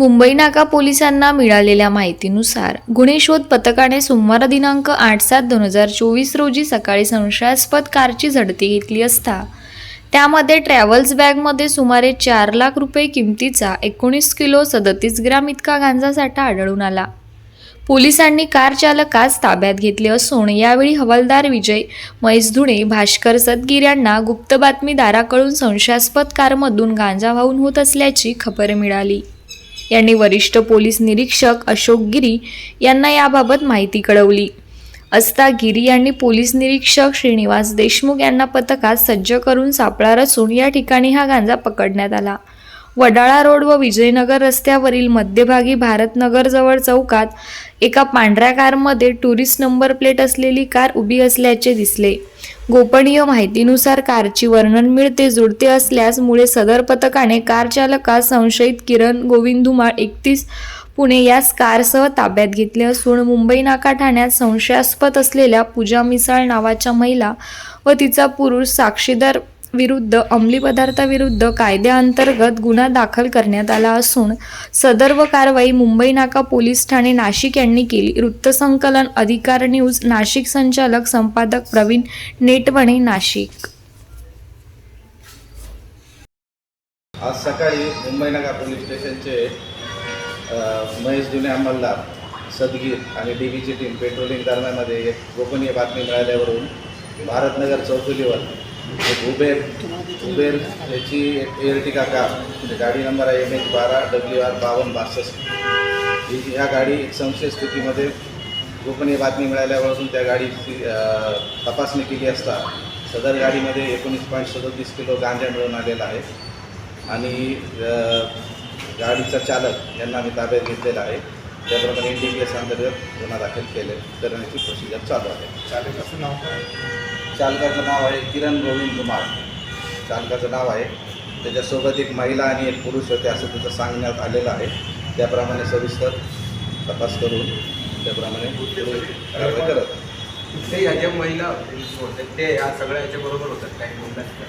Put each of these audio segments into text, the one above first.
मुंबई नाका पोलिसांना मिळालेल्या माहितीनुसार गुन्हे शोध पथकाने सोमवार दिनांक आठ सात दोन हजार चोवीस रोजी सकाळी संशयास्पद कारची झडती घेतली असता. त्यामध्ये ट्रॅव्हल्स बॅगमध्ये सुमारे चार लाख रुपये किमतीचा एकोणीस किलो सदतीस ग्राम इतका गांजा साठा आढळून आला. पोलिसांनी कार चालकास ताब्यात घेतले असून यावेळी हवालदार विजय मैसधुणे भास्कर सदगीर यांना गुप्त बातमीदाराकडून संशयास्पद कारमधून गांजा वाहून होत असल्याची खबर मिळाली. यांनी वरिष्ठ पोलीस निरीक्षक अशोक गिरी यांना याबाबत माहिती कळवली. असता गिरी यांनी पोलीस निरीक्षक श्रीनिवास देशमुख यांना पथकात सज्ज करून सापळा रचून या ठिकाणी हा गांजा पकडण्यात आला. वडाळा रोड व विजयनगर रस्त्यावरील मध्यभागी भारतनगरजवळ चौकात एका पांढऱ्या कारमध्ये टुरिस्ट नंबर प्लेट असलेली कार उभी असल्याचे दिसले. गोपनीय माहितीनुसार कारची वर्णन मिळते जुळते असल्यासमुळे सदर पथकाने कार चालकास संशयित किरण गोविंद धुमाळ एकतीस पुणे याच कारसह ताब्यात घेतले असून मुंबई नाका ठाण्यात संशयास्पद असलेल्या पूजा मिसाळ नावाच्या महिला व तिचा पुरुष साक्षीदार विरुद्ध अंमली पदार्थाविरुद्ध कायद्याअंतर्गत गुन्हा दाखल करण्यात आला असून सदर्व कारवाई मुंबई नाका पोलीस ठाणे नाशिक यांनी केली. वृत्तसंकलन अधिकार न्यूज नाशिक संचालक संपादक प्रवीण नेटवणे नाशिक. आज सकाळी मुंबई नगर पोलीस स्टेशनचे महेश जुने अंमलदार सदगीर आणि डी बीची टीम पेट्रोलिंग दरम्यानमध्ये एक गोपनीय बातमी मिळाल्यावरून भारतनगर चौफुलीवर एक उबेर उबेर याची एक एअरटिका कार म्हणजे गाडी नंबर आहे एम एच बारा डब्ल्यू आर बावन्न बासष्ट. ही ह्या गाडी एक संशय स्थितीमध्ये गोपनीय बातमी मिळाल्यापासून त्या गाडीची तपासणी केली असता सदर गाडीमध्ये एकोणीस पॉईंट सदतीस किलो गांजा मिळून आलेला आहे. आणि गाडीचा चालक यांना आम्ही ताब्यात घेतलेला आहे. त्याप्रमाणे एन डी पी एस अंतर्गत गुन्हा दाखल केले करण्याची प्रोसिजर चालू आहे. चालकाचं नाव काय? चालकाचं नाव आहे किरण गोविंद कुमार. चालकाचं नाव आहे. त्याच्यासोबत एक महिला आणि एक पुरुष होते असं त्याचं सांगण्यात आलेलं आहे. त्याप्रमाणे सविस्तर तपास करून त्याप्रमाणे कारवाई करत. ते ह्या ज्या महिला होत्या ते या सगळ्या याच्या बरोबर होतात काही मुलांच्या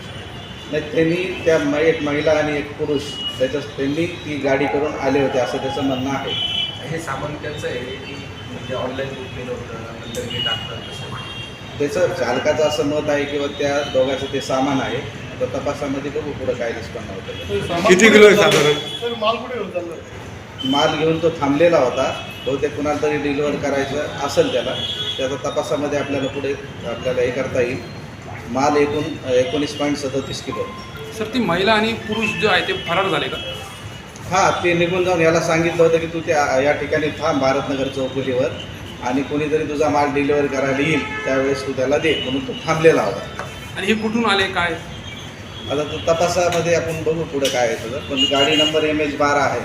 नाही. त्यांनी त्या म- एक महिला आणि एक पुरुष त्याच्या त्यांनी ती गाडी करून आले होते असं त्याचं म्हणणं आहे. हे सामान त्यांचं आहे की म्हणजे ऑनलाईन बुक केलं होतं नंतर हे टाकतात तसं. त्याचं चालकाचं असं मत आहे किंवा त्या दोघांचं ते सामान आहे तर तपासामध्ये बघू पुढं काय निष्पन्न होतं. किती किलो आहे साधारण? माल घेऊन तो थांबलेला होता बहुतेक कुणाला तरी डिलिव्हर करायचं असेल त्याला त्याचा तपासामध्ये आपल्याला पुढे आपल्याला हे करता येईल. माल एकूण एकोणीस पॉईंट सदतीस किलो. सर ती महिला आणि पुरुष जे आहे ते फरार झाले का? हां ते निघून जाऊन याला सांगितलं होतं की तू त्या या ठिकाणी थांब भारतनगर चौफुलीवर आणि कोणीतरी तुझा माल डिलिव्हर करायला येईल त्यावेळेस तू त्याला दे. म्हणून तो थांबलेला होता. आणि हे कुठून आले काय? आता तो तपासामध्ये आपण बघू पुढं काय आहे तुझं. पण गाडी नंबर एम एच बारा आहे.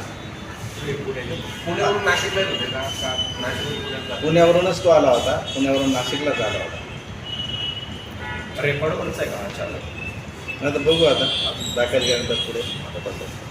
पुण्यावरून नाशिकला येत होते का? का नाशिकवरून पुण्यात जात? पुण्यावरूनच तो आला होता. पुण्यावरून नाशिकलाच आला होता? रेकॉर्डवरच आहे का? हा आता बघू आता. दाखल केल्यानंतर पुढे. तपासात